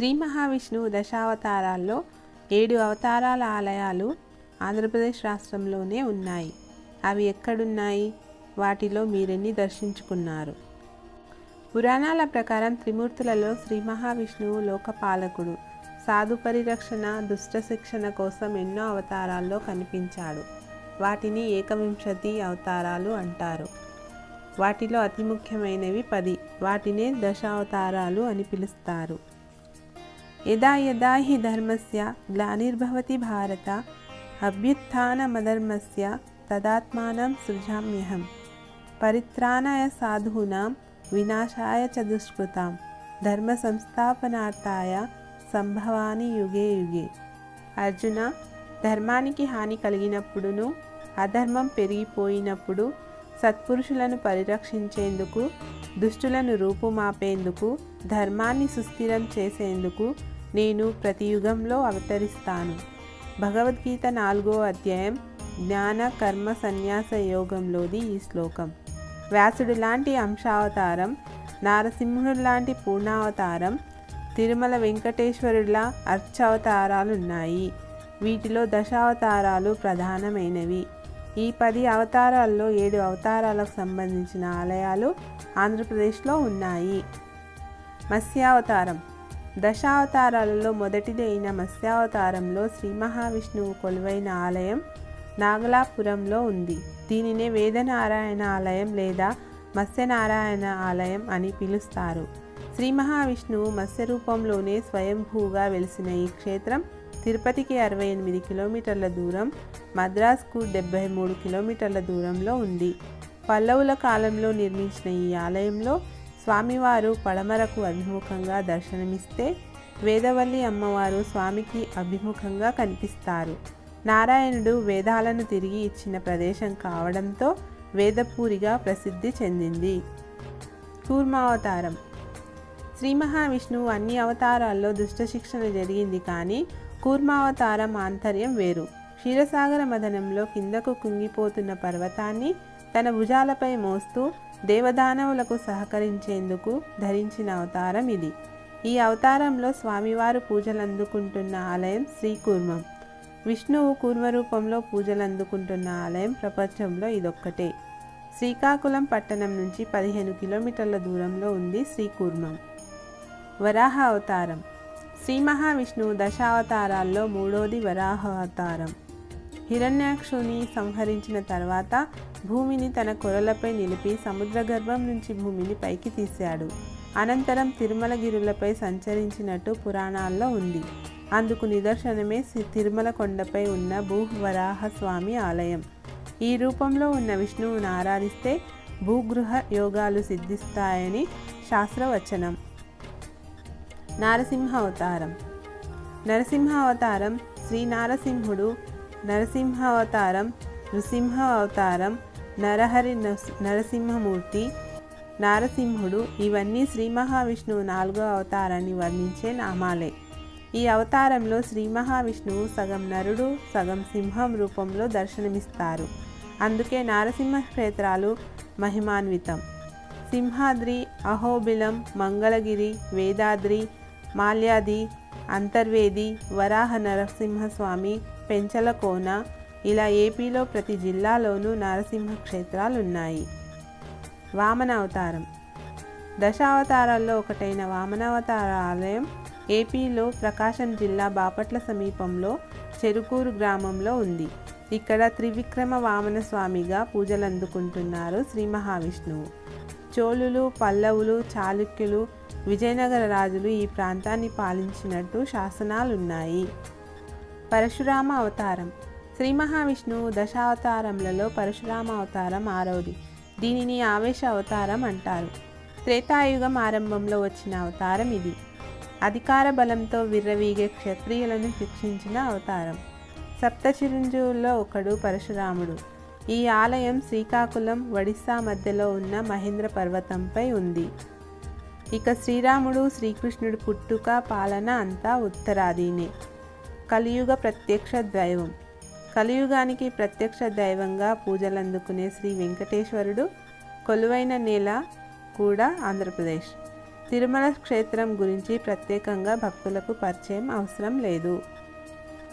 శ్రీ మహావిష్ణువు దశావతారాల్లో ఏడు అవతారాల ఆలయాలు ఆంధ్రప్రదేశ్ రాష్ట్రంలోనే ఉన్నాయి. అవి ఎక్కడున్నాయి? వాటిలో మీరెన్ని దర్శించుకున్నారు? పురాణాల ప్రకారం త్రిమూర్తులలో శ్రీ మహావిష్ణువు లోకపాలకుడు. సాధు పరిరక్షణ దుష్ట శిక్షణ కోసం ఎన్నో అవతారాల్లో కనిపించాడు. వాటిని ఏకవింశతి అవతారాలు అంటారు. వాటిలో అతి ముఖ్యమైనవి పది. వాటినే దశావతారాలు అని పిలుస్తారు. యదా యదా హి ధర్మస్య గ్లానిర్భవతి భారత అభ్యుత్నమధర్మస్య తదాత్మానం సృజామ్యహం పరిత్రాణాయ సాధూనాం వినాశాయ చ దుష్కృతాం ధర్మ సంస్థాపనార్థాయ సంభవాని యుగే యుగే అర్జున ధర్మానికి హాని కలిగినప్పుడును అధర్మం పెరిగిపోయినప్పుడు సత్పురుషులను పరిరక్షించేందుకు దుష్టులను రూపుమాపేందుకు ధర్మాన్ని సుస్థిరం చేసేందుకు నేను ప్రతి యుగంలో అవతరిస్తాను. భగవద్గీత నాలుగో అధ్యాయం జ్ఞాన కర్మ సన్యాస యోగంలోది ఈ శ్లోకం. వ్యాసుడు లాంటి అంశావతారం నారసింహుడు లాంటి పూర్ణావతారం తిరుమల వెంకటేశ్వరుల అర్చావతారాలున్నాయి. వీటిలో దశావతారాలు ప్రధానమైనవి. ఈ పది అవతారాల్లో ఏడు అవతారాలకు సంబంధించిన ఆలయాలు ఆంధ్రప్రదేశ్లో ఉన్నాయి. మత్స్యావతారం. దశావతారాలలో మొదటిది అయిన మత్స్యావతారంలో శ్రీ మహావిష్ణువు కొలువైన ఆలయం నాగలాపురంలో ఉంది. దీనినే వేదనారాయణ ఆలయం లేదా మత్స్యనారాయణ ఆలయం అని పిలుస్తారు. శ్రీ మహావిష్ణువు మత్స్య రూపంలోనే స్వయంభూగా వెలిసిన ఈ క్షేత్రం తిరుపతికి అరవై ఎనిమిది కిలోమీటర్ల దూరం మద్రాస్కు డెబ్బై మూడు కిలోమీటర్ల దూరంలో ఉంది. పల్లవుల కాలంలో నిర్మించిన ఈ ఆలయంలో స్వామివారు పడమరకు అభిముఖంగా దర్శనమిస్తే వేదవల్లి అమ్మవారు స్వామికి అభిముఖంగా కనిపిస్తారు. నారాయణుడు వేదాలను తిరిగి ఇచ్చిన ప్రదేశం కావడంతో వేదపూరిగా ప్రసిద్ధి చెందింది. కూర్మావతారం. శ్రీ మహావిష్ణువు అన్ని అవతారాల్లో దుష్ట శిక్షణ జరిగింది కానీ కూర్మావతార ఆంతర్యం వేరు. క్షీరసాగర మదనంలో కిందకు కుంగిపోతున్న పర్వతాన్ని తన భుజాలపై మోస్తూ దేవదానవులకు సహకరించేందుకు ధరించిన అవతారం ఇది. ఈ అవతారంలో స్వామివారు పూజలు అందుకుంటున్న ఆలయం శ్రీకూర్మం. విష్ణువు కూర్మ రూపంలో పూజలు అందుకుంటున్న ఆలయం ప్రపంచంలో ఇదొక్కటే. శ్రీకాకుళం పట్టణం నుంచి పదిహేను కిలోమీటర్ల దూరంలో ఉంది శ్రీకూర్మం. వరాహ అవతారం. శ్రీ మహావిష్ణువు దశావతారాల్లో మూడోది వరాహ అవతారం హిరణ్యాక్షుని సంహరించిన తర్వాత భూమిని తన కొరలపై నిలిపి సముద్ర గర్భం నుంచి భూమిని పైకి తీశాడు. అనంతరం తిరుమలగిరులపై సంచరించినట్టు పురాణాల్లో ఉంది. అందుకు నిదర్శనమే సి- తిరుమల కొండపై ఉన్న భూవరాహ స్వామి ఆలయం. ఈ రూపంలో ఉన్న విష్ణువును ఆరాధిస్తే భూగృహ యోగాలు సిద్ధిస్తాయని శాస్త్రవచనం. నరసింహ అవతారం నరసింహ అవతారం శ్రీ నారసింహుడు నరసింహ అవతారం నృసింహ అవతారం నరహరి నరసింహమూర్తి నారసింహుడు ఇవన్నీ శ్రీ మహావిష్ణువు నాలుగో అవతారాన్ని వర్ణించే నామాలే. ఈ అవతారంలో శ్రీ మహావిష్ణువు సగం నరుడు సగం సింహం రూపంలో దర్శనమిస్తారు. అందుకే నారసింహ క్షేత్రాలు మహిమాన్వితం. సింహాద్రి అహోబిలం మంగళగిరి వేదాద్రి మాల్యాది అంతర్వేది వరాహ నరసింహస్వామి పెంచలకోన ఇలా ఏపీలో ప్రతి జిల్లాలోనూ నరసింహ క్షేత్రాలు ఉన్నాయి వామన అవతారం దశావతారాల్లో ఒకటైన వామనావతార ఆలయం ఏపీలో ప్రకాశం జిల్లా బాపట్ల సమీపంలో చెరుకూరు గ్రామంలో ఉంది. ఇక్కడ త్రివిక్రమ వామన స్వామిగా పూజలందుకుంటున్నారు శ్రీ మహావిష్ణువు. చోళులు పల్లవులు చాళుక్యులు విజయనగర రాజులు ఈ ప్రాంతాన్ని పాలించినట్టు శాసనాలున్నాయి. పరశురామ అవతారం. శ్రీ మహావిష్ణువు దశావతారములలో పరశురామ అవతారం ఆరవది. దీనిని ఆవేశ అవతారం అంటారు. త్రేతాయుగం ఆరంభంలో వచ్చిన అవతారం ఇది. అధికార బలంతో విర్రవీగే క్షత్రియులను శిక్షించిన అవతారం. సప్త చిరంజీవుల్లో ఒకడు పరశురాముడు. ఈ ఆలయం శ్రీకాకుళం ఒడిస్సా మధ్యలో ఉన్న మహేంద్ర పర్వతంపై ఉంది. ఇక శ్రీరాముడు శ్రీకృష్ణుడు పుట్టుక పాలన అంతా ఉత్తరాదినే. కలియుగ ప్రత్యక్ష దైవం. కలియుగానికి ప్రత్యక్ష దైవంగా పూజలందుకునే శ్రీ వెంకటేశ్వరుడు కొలువైన నేల కూడా ఆంధ్రప్రదేశ్. తిరుమల క్షేత్రం గురించి ప్రత్యేకంగా భక్తులకు పరిచయం అవసరం లేదు.